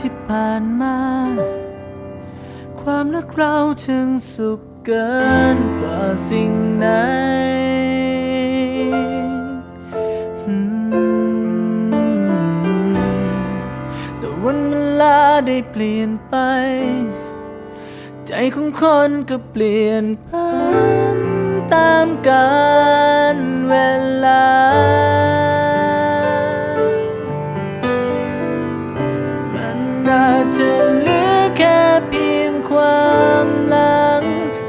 ที่ผ่านมา ความรักเราถึงสุขเกินกว่าสิ่งไหนแต่วันเวลาได้เปลี่ยนไป ใจของคนก็เปลี่ยนพันตามกาล มันอาจจะเหลือแค่เพียงความหลัง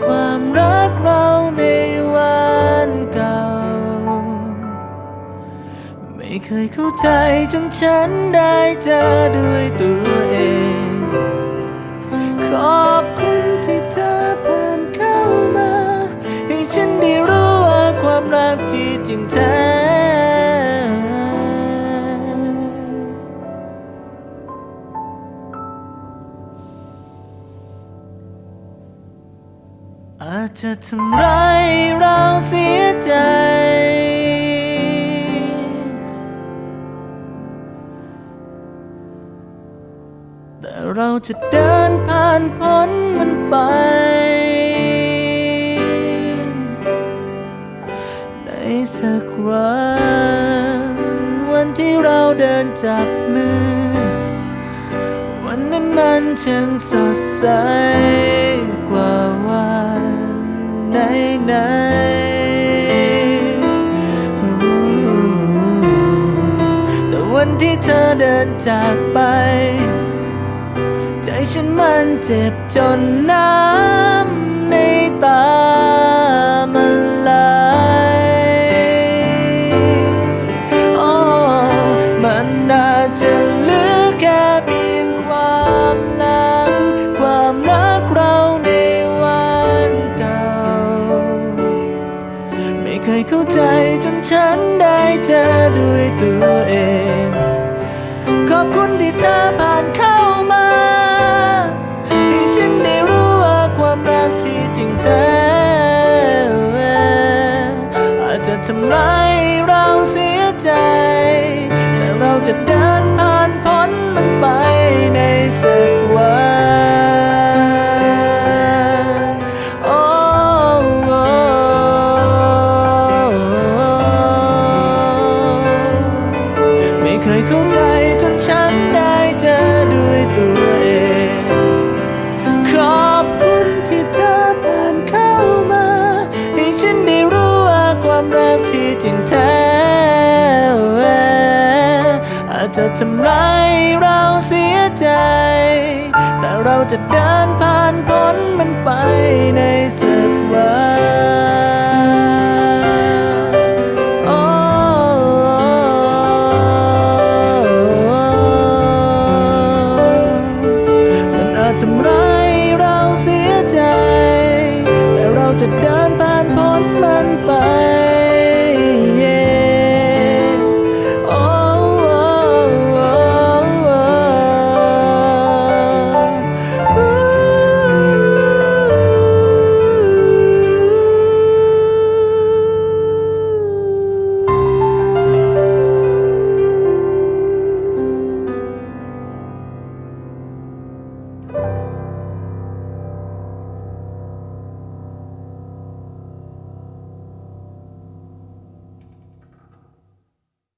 ความรักเราในวันเก่า ไม่เคยเข้าใจจนฉันได้เจอด้วยตัวเอง ขอบคุณที่เธอผ่านเข้ามา ให้ฉันได้รู้ว่าความรักที่จริงแท้ อาจจะทำร้ายเราเสียใจ แต่เราจะเดินผ่านพ้นมันไป ในสักวันวันที่เราเดินจับมือ วันนั้นมันช่างสดใส ไหน แต่วันที่เธอเดินจากไป ใจฉันมันเจ็บจนน้ำ เข้าใจจนฉันได้เจอด้วยตัวเอง ขอบคุณที่เธอผ่านเข้ามา ให้ฉันได้รู้ว่าความรักที่จริงแท้อาจจะทำร้าย ความรักที่จริงแท้อาจจะทำร้ายเราเสียใจ แต่เราจะเดินผ่านพ้นมันไปในสักวันโอ้มันอาจทำร้ายเราเสียใจ แต่เราจะเดิน